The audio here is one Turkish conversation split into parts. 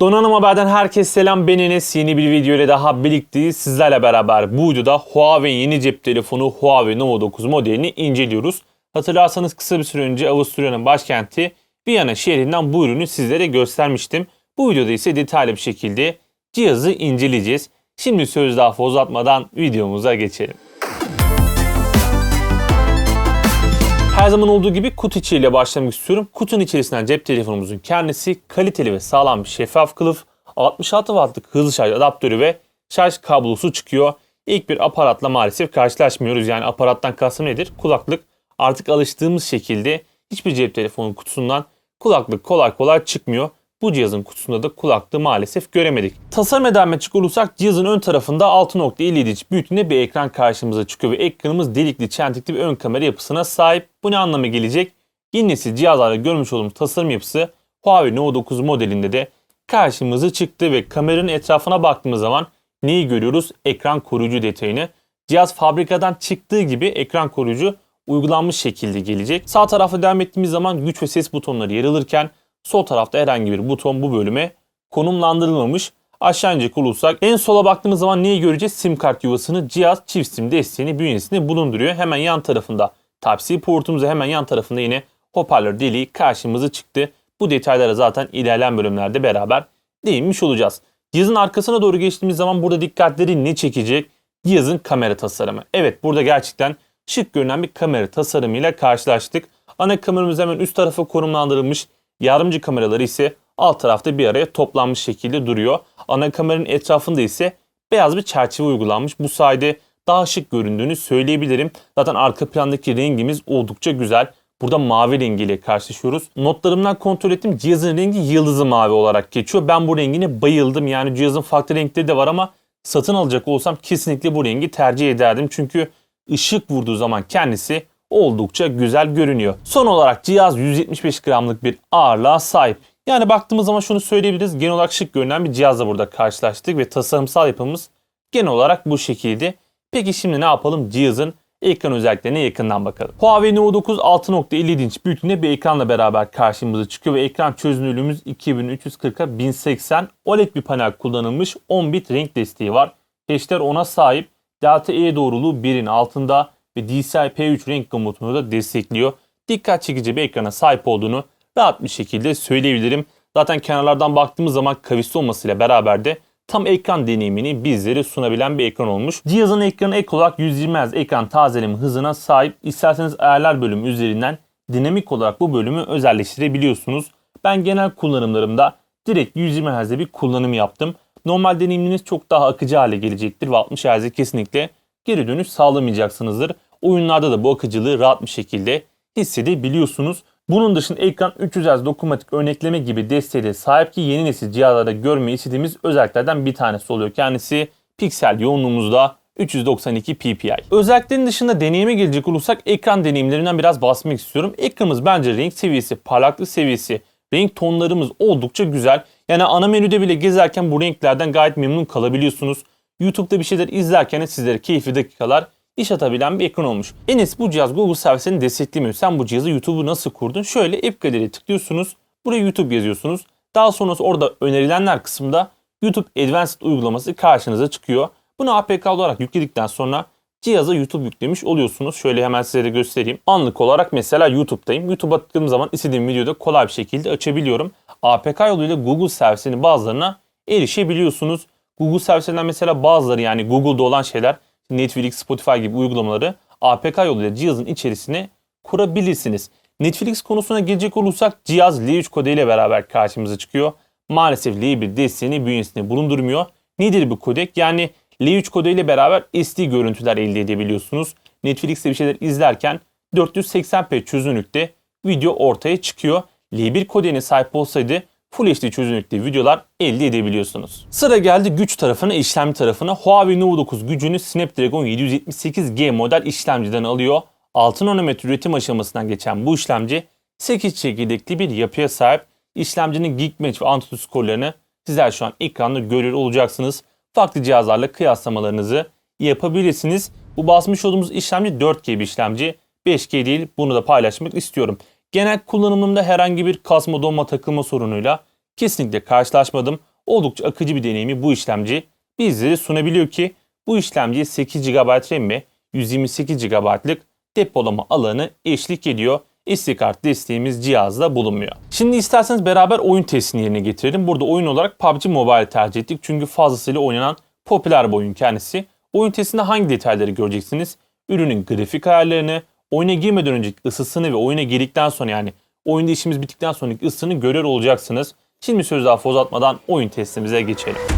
Donanım Haber'den herkese selam ben Enes. Yeni bir video ile daha birlikteyiz. Sizlerle beraber bu videoda Huawei yeni cep telefonu Huawei Nova 9 modelini inceliyoruz. Hatırlarsanız kısa bir süre önce Avusturya'nın başkenti Viyana şehrinden bu ürünü sizlere göstermiştim. Bu videoda ise detaylı bir şekilde cihazı inceleyeceğiz. Şimdi söz daha fazla uzatmadan videomuza geçelim. Her zaman olduğu gibi kutu içeriğiyle başlamak istiyorum. Kutunun içerisinden cep telefonumuzun kendisi kaliteli ve sağlam bir şeffaf kılıf, 66 wattlık hızlı şarj adaptörü ve şarj kablosu çıkıyor. İlk bir aparatla maalesef karşılaşmıyoruz. Yani aparattan kastım nedir? Kulaklık. Artık alıştığımız şekilde hiçbir cep telefonu kutusundan kulaklık kolay kolay çıkmıyor. Bu cihazın kutusunda da kulaklığı maalesef göremedik. Tasarıma devam edecek olursak cihazın ön tarafında 6.57 inç büyüklüğünde bir ekran karşımıza çıkıyor ve ekranımız delikli çentikli bir ön kamera yapısına sahip. Bu ne anlama gelecek? Yeni nesil cihazlarda görmüş olduğumuz tasarım yapısı Huawei Nova 9 modelinde de karşımıza çıktı ve kameranın etrafına baktığımız zaman neyi görüyoruz? Ekran koruyucu detayını. Cihaz fabrikadan çıktığı gibi ekran koruyucu uygulanmış şekilde gelecek. Sağ tarafa devam ettiğimiz zaman güç ve ses butonları yer alırken sol tarafta herhangi bir buton bu bölüme konumlandırılmamış. Aşağı inecek olursak en sola baktığımız zaman neyi göreceğiz? Sim kart yuvasını cihaz çift sim desteğini bünyesinde bulunduruyor. Hemen yan tarafında Type-C portumuz hemen yan tarafında yine hoparlör deliği karşımıza çıktı. Bu detaylara zaten ilerleyen bölümlerde beraber değinmiş olacağız. Cihazın arkasına doğru geçtiğimiz zaman burada dikkatleri ne çekecek? Cihazın kamera tasarımı. Evet burada gerçekten şık görünen bir kamera tasarımıyla karşılaştık. Ana kameramız hemen üst tarafa konumlandırılmış. Yardımcı kameraları ise alt tarafta bir araya toplanmış şekilde duruyor. Ana kameranın etrafında ise beyaz bir çerçeve uygulanmış. Bu sayede daha şık göründüğünü söyleyebilirim. Zaten arka plandaki rengimiz oldukça güzel. Burada mavi rengiyle karşılaşıyoruz. Notlarımdan kontrol ettim. Cihazın rengi yıldızı mavi olarak geçiyor. Ben bu rengine bayıldım. Yani cihazın farklı renkleri de var ama satın alacak olsam kesinlikle bu rengi tercih ederdim. Çünkü ışık vurduğu zaman kendisi oldukça güzel görünüyor. Son olarak cihaz 175 gramlık bir ağırlığa sahip. Yani baktığımız zaman şunu söyleyebiliriz. Genel olarak şık görünen bir cihazla burada karşılaştık ve tasarımsal yapımız genel olarak bu şekilde. Peki şimdi ne yapalım? Cihazın ekran özelliklerine yakından bakalım. Huawei Nova 9 6.57 inç büyüklüğünde bir ekranla beraber karşımıza çıkıyor ve ekran çözünürlüğümüz 2340'a 1080 OLED bir panel kullanılmış 10 bit renk desteği var. Peşler 10'a sahip. Delta E doğruluğu 1'in altında ve DCI P3 renk komutunu da destekliyor. Dikkat çekici bir ekrana sahip olduğunu rahat bir şekilde söyleyebilirim. Zaten kenarlardan baktığımız zaman kavisli olmasıyla beraber de tam ekran deneyimini bizlere sunabilen bir ekran olmuş. Cihazın ekranı ek olarak 120 Hz ekran tazeleme hızına sahip. İsterseniz ayarlar bölümü üzerinden dinamik olarak bu bölümü özelleştirebiliyorsunuz. Ben genel kullanımlarımda direkt 120 Hz'de bir kullanım yaptım. Normal deneyiminiz çok daha akıcı hale gelecektir ve 60 Hz'e kesinlikle geri dönüş sağlamayacaksınızdır. Oyunlarda da bu akıcılığı rahat bir şekilde hissedebiliyorsunuz. Bunun dışında ekran 300 Hz dokunmatik örnekleme gibi desteğe de sahip ki yeni nesil cihazlarda görmeyi istediğimiz özelliklerden bir tanesi oluyor. Kendisi piksel yoğunluğumuzda 392 ppi. Özelliklerin dışında deneyime gelecek olursak ekran deneyimlerinden biraz bahsetmek istiyorum. Ekranımız bence renk seviyesi, parlaklık seviyesi, renk tonlarımız oldukça güzel. Yani ana menüde bile gezerken bu renklerden gayet memnun kalabiliyorsunuz. YouTube'da bir şeyler izlerken sizlere keyifli dakikalar iş atabilen bir ekran olmuş. Enes bu cihaz Google servisini desteklemiyor. Sen bu cihazı YouTube'u nasıl kurdun? Şöyle App Gallery'e tıklıyorsunuz. Buraya YouTube yazıyorsunuz. Daha sonrası orada önerilenler kısmında YouTube Advanced uygulaması karşınıza çıkıyor. Bunu APK olarak yükledikten sonra cihaza YouTube yüklemiş oluyorsunuz. Şöyle hemen size de göstereyim. Anlık olarak mesela YouTube'dayım. YouTube'a tıkladığım zaman istediğim videoda kolay bir şekilde açabiliyorum. APK yoluyla Google servisinin bazılarına erişebiliyorsunuz. Google servislerinden mesela bazıları yani Google'da olan şeyler Netflix, Spotify gibi uygulamaları APK yoluyla cihazın içerisine kurabilirsiniz. Netflix konusuna gelecek olursak cihaz L3 kodu ile beraber karşımıza çıkıyor. Maalesef L1 desteğini bünyesinde bulundurmuyor. Nedir bu kodek? Yani L3 kodu ile beraber SD görüntüler elde edebiliyorsunuz. Netflix'te bir şeyler izlerken 480p çözünürlükte video ortaya çıkıyor. L1 kodene sahip olsaydı Full HD çözünürlükte videolar elde edebiliyorsunuz. Sıra geldi güç tarafına, işlemci tarafına. Huawei Nova 9 gücünü Snapdragon 778G model işlemciden alıyor. 6 nanometre üretim aşamasından geçen bu işlemci 8 çekirdekli bir yapıya sahip. İşlemcinin Geekbench ve Antutu skorlarını sizler şu an ekranda görüyor olacaksınız. Farklı cihazlarla kıyaslamalarınızı yapabilirsiniz. Bu basmış olduğumuz işlemci 4G bir işlemci. 5G değil bunu da paylaşmak istiyorum. Genel kullanımımda herhangi bir kasma donma takılma sorunuyla kesinlikle karşılaşmadım. oldukça akıcı bir deneyimi bu işlemci bizlere sunabiliyor ki bu işlemciye 8 GB RAM ve 128 GB'lık depolama alanı eşlik ediyor. SD kart desteğimiz cihazda bulunmuyor. Şimdi isterseniz beraber oyun testini yerine getirelim. Burada oyun olarak PUBG Mobile tercih ettik. Çünkü fazlasıyla oynanan popüler bir oyun kendisi. Oyun testinde hangi detayları göreceksiniz? Ürünün grafik ayarlarını, oyuna girmeden önceki ısısını ve oyuna girdikten sonra yani oyunda işimiz bittikten sonraki ısısını görüyor olacaksınız. Şimdi söz daha uzatmadan oyun testimize geçelim.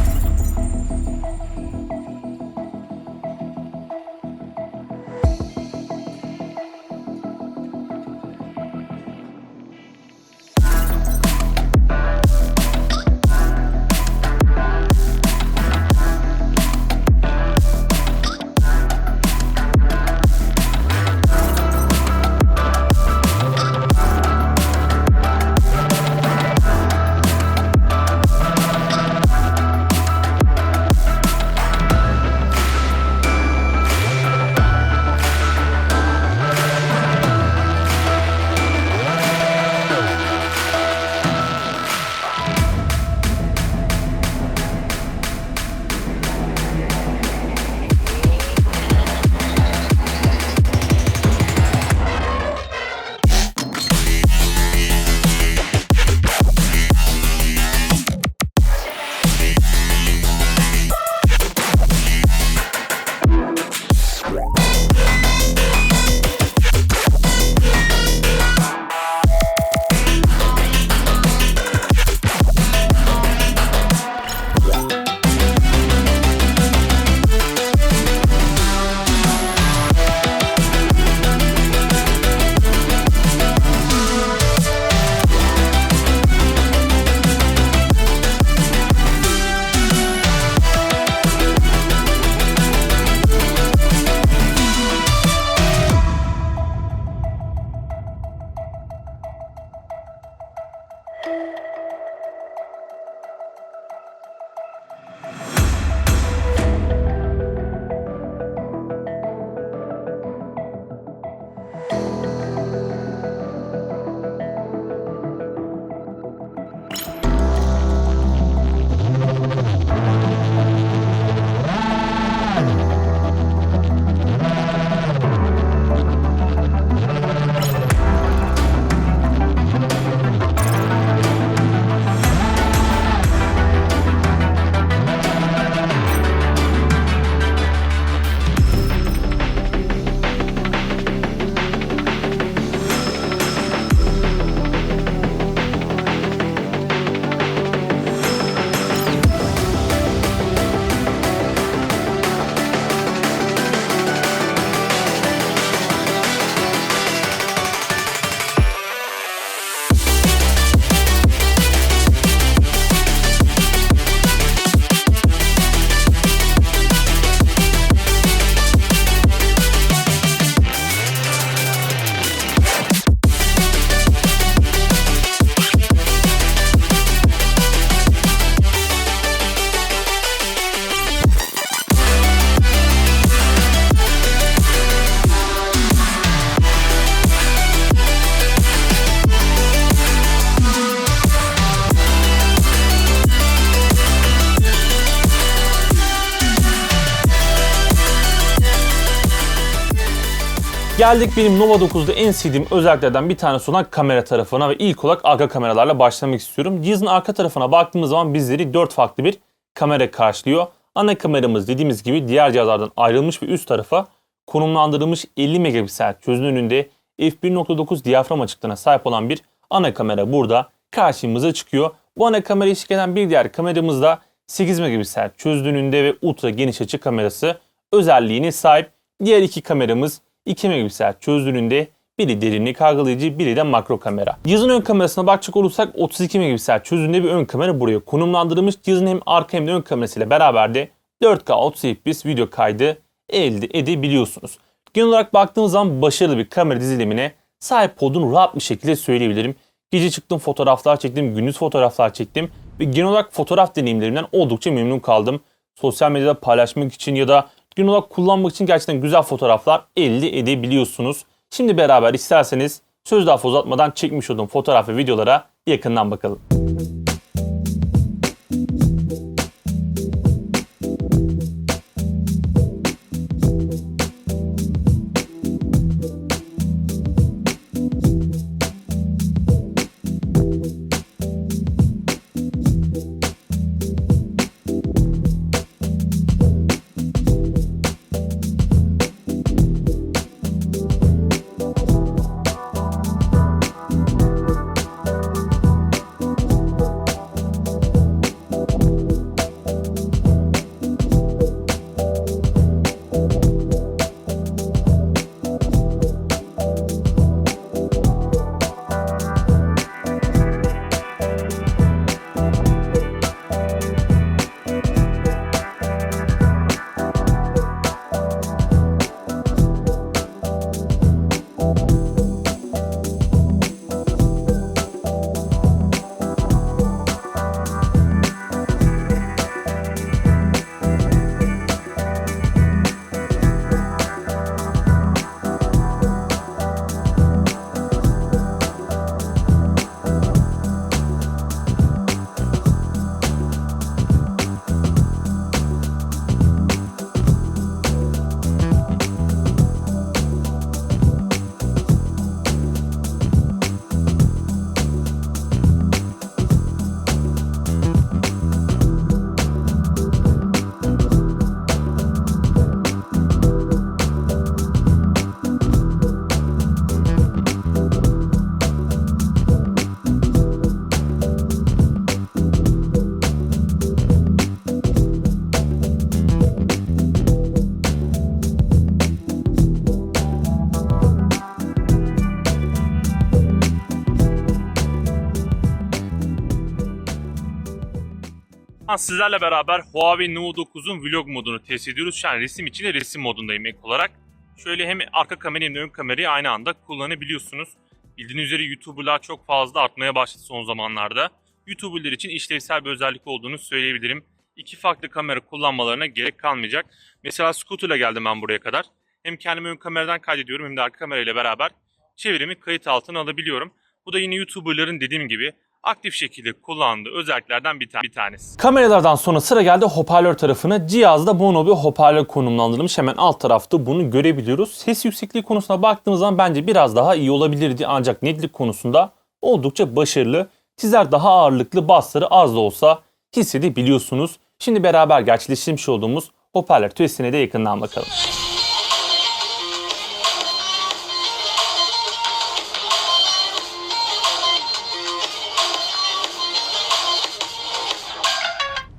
Geldik benim Nova 9'da en sevdiğim özelliklerden bir tanesi olan kamera tarafına ve ilk olarak arka kameralarla başlamak istiyorum. Cihazın arka tarafına baktığımız zaman bizleri 4 farklı bir kamera karşılıyor. Ana kameramız dediğimiz gibi diğer cihazlardan ayrılmış ve üst tarafa konumlandırılmış 50 megapiksel çözünürlüğünde f1.9 diyafram açıklığına sahip olan bir ana kamera burada karşımıza çıkıyor. Bu ana kamerayı eşlik eden bir diğer kameramız da 8 megapiksel çözünürlüğünde ve ultra geniş açı kamerası özelliğine sahip. Diğer iki kameramız 2 megapiksel çözünürlüğünde biri derinlik algılayıcı, biri de makro kamera. Cihazın ön kamerasına bakacak olursak 32 megapiksel çözünürlüğünde bir ön kamera buraya konumlandırılmış. Cihazın hem arka hem de ön kamerasıyla beraber de 4K 30 fps video kaydı elde edebiliyorsunuz. Genel olarak baktığımız zaman başarılı bir kamera dizilimine sahip olduğunu rahat bir şekilde söyleyebilirim. Gece çıktım fotoğraflar çektim, gündüz fotoğraflar çektim ve genel olarak fotoğraf deneyimlerimden oldukça memnun kaldım. Sosyal medyada paylaşmak için ya da genel olarak kullanmak için gerçekten güzel fotoğraflar elde edebiliyorsunuz. Şimdi beraber isterseniz söz daha uzatmadan çekmiş olduğum fotoğraf ve videolara yakından bakalım. Sizlerle beraber Huawei Nova 9'un vlog modunu test ediyoruz. Şu an resim için de resim modundayım ek olarak. Şöyle hem arka kamerayı hem de ön kamerayı aynı anda kullanabiliyorsunuz. Bildiğiniz üzere YouTuber'lar çok fazla artmaya başladı son zamanlarda. YouTuber'lar için işlevsel bir özellik olduğunu söyleyebilirim. İki farklı kamera kullanmalarına gerek kalmayacak. Mesela Scooter'la geldim ben buraya kadar. Hem kendimi ön kameradan kaydediyorum hem de arka kamerayla beraber çevremi kayıt altına alabiliyorum. Bu da yine YouTuber'ların dediğim gibi aktif şekilde kullandığı özelliklerden bir, ta- bir tanesi. Kameralardan sonra sıra geldi hoparlör tarafına. Cihazda mono bir hoparlör konumlandırılmış. Hemen alt tarafta bunu görebiliyoruz. Ses yüksekliği konusuna baktığımız zaman bence biraz daha iyi olabilirdi. Ancak netlik konusunda oldukça başarılı. Sizler daha ağırlıklı bassları az da olsa hissedebiliyorsunuz. Şimdi beraber gerçekleştirmiş olduğumuz hoparlör testine de yakından bakalım.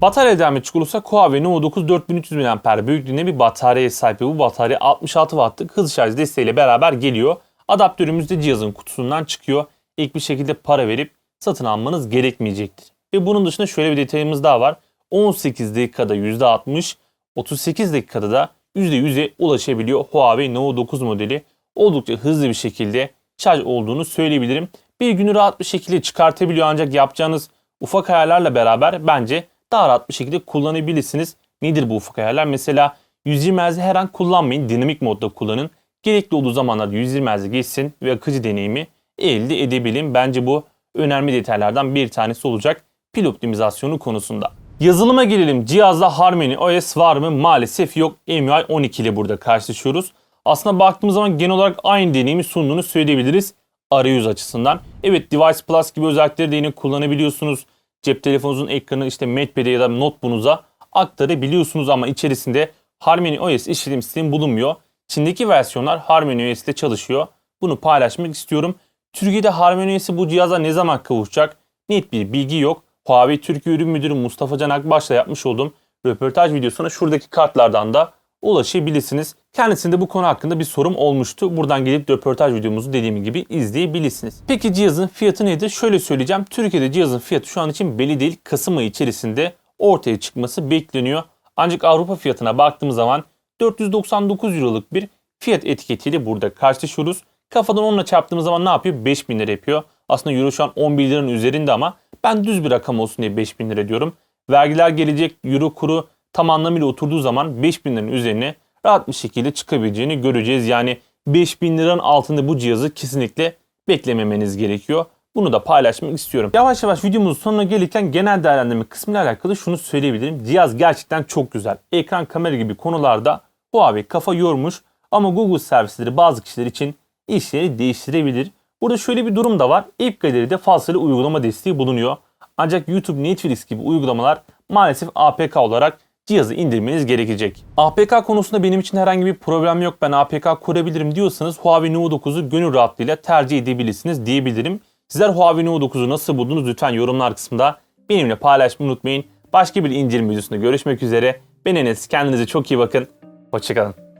Bataryadan bir olursak Huawei Nova 9 4300 mAh büyüklüğünde bir bataryaya sahip. Bu batarya 66 Watt'lık hızlı şarj desteğiyle beraber geliyor. Adaptörümüz de cihazın kutusundan çıkıyor. İlk bir şekilde para verip satın almanız gerekmeyecektir. Ve bunun dışında şöyle bir detayımız daha var. 18 dakikada %60, 38 dakikada da %100'e ulaşabiliyor Huawei Nova 9 modeli. Oldukça hızlı bir şekilde şarj olduğunu söyleyebilirim. Bir günü rahat bir şekilde çıkartabiliyor ancak yapacağınız ufak ayarlarla beraber bence daha rahat bir şekilde kullanabilirsiniz. Nedir bu ufak ayarlar? Mesela 120 Hz'i her an kullanmayın. Dinamik modda kullanın. Gerekli olduğu zamanlarda 120 Hz'e geçsin ve akıcı deneyimi elde edebilin. Bence bu önemli detaylardan bir tanesi olacak pil optimizasyonu konusunda. Yazılıma gelelim. Cihazda Harmony OS var mı? Maalesef yok. MUI 12 ile burada karşılaşıyoruz. Aslında baktığımız zaman genel olarak aynı deneyimi sunduğunu söyleyebiliriz arayüz açısından. Evet Device Plus gibi özellikleri de yine kullanabiliyorsunuz. Cep telefonunuzun ekranı işte MatePad'e ya da notebook'unuza aktarabiliyorsunuz ama içerisinde Harmony OS işletim sistemi bulunmuyor. Çin'deki versiyonlar Harmony OS'te çalışıyor. Bunu paylaşmak istiyorum. Türkiye'de Harmony OS'i bu cihaza ne zaman kavuşacak? Net bir bilgi yok. Huawei Türkiye Ürün Müdürü Mustafa Can Akbaş'la yapmış olduğum röportaj videosuna şuradaki kartlardan da ulaşabilirsiniz. Kendisinde bu konu hakkında bir sorum olmuştu. Buradan gelip röportaj videomuzu dediğim gibi izleyebilirsiniz. Peki cihazın fiyatı nedir? Şöyle söyleyeceğim. Türkiye'de cihazın fiyatı şu an için belli değil. Kasım ayı içerisinde ortaya çıkması bekleniyor. Ancak Avrupa fiyatına baktığımız zaman 499 Euro'luk bir fiyat etiketiyle burada karşılaşıyoruz. Kafadan onunla çarptığımız zaman ne yapıyor? 5000 lira yapıyor. Aslında Euro şu an 11 liranın üzerinde ama ben düz bir rakam olsun diye 5000 lira diyorum. Vergiler gelecek, Euro kuru tam anlamıyla oturduğu zaman 5000 liranın üzerine rahat bir şekilde çıkabileceğini göreceğiz. Yani 5000 liranın altında bu cihazı kesinlikle beklememeniz gerekiyor. Bunu da paylaşmak istiyorum. Yavaş yavaş videomuzun sonuna gelirken genel değerlendirme kısmıyla alakalı şunu söyleyebilirim. Cihaz gerçekten çok güzel. Ekran kamera gibi konularda Huawei kafa yormuş ama Google servisleri bazı kişiler için işleri değiştirebilir. Burada şöyle bir durum da var. App Gallery'de falseli uygulama desteği bulunuyor. Ancak YouTube Netflix gibi uygulamalar maalesef APK olarak cihazı indirmeniz gerekecek. APK konusunda benim için herhangi bir problem yok. Ben APK kurabilirim diyorsanız Huawei Nova 9'u gönül rahatlığıyla tercih edebilirsiniz diyebilirim. Sizler Huawei Nova 9'u nasıl buldunuz lütfen yorumlar kısmında benimle paylaşmayı unutmayın. Başka bir inceleme videosunda görüşmek üzere. Ben Enes. Kendinize çok iyi bakın. Hoşçakalın.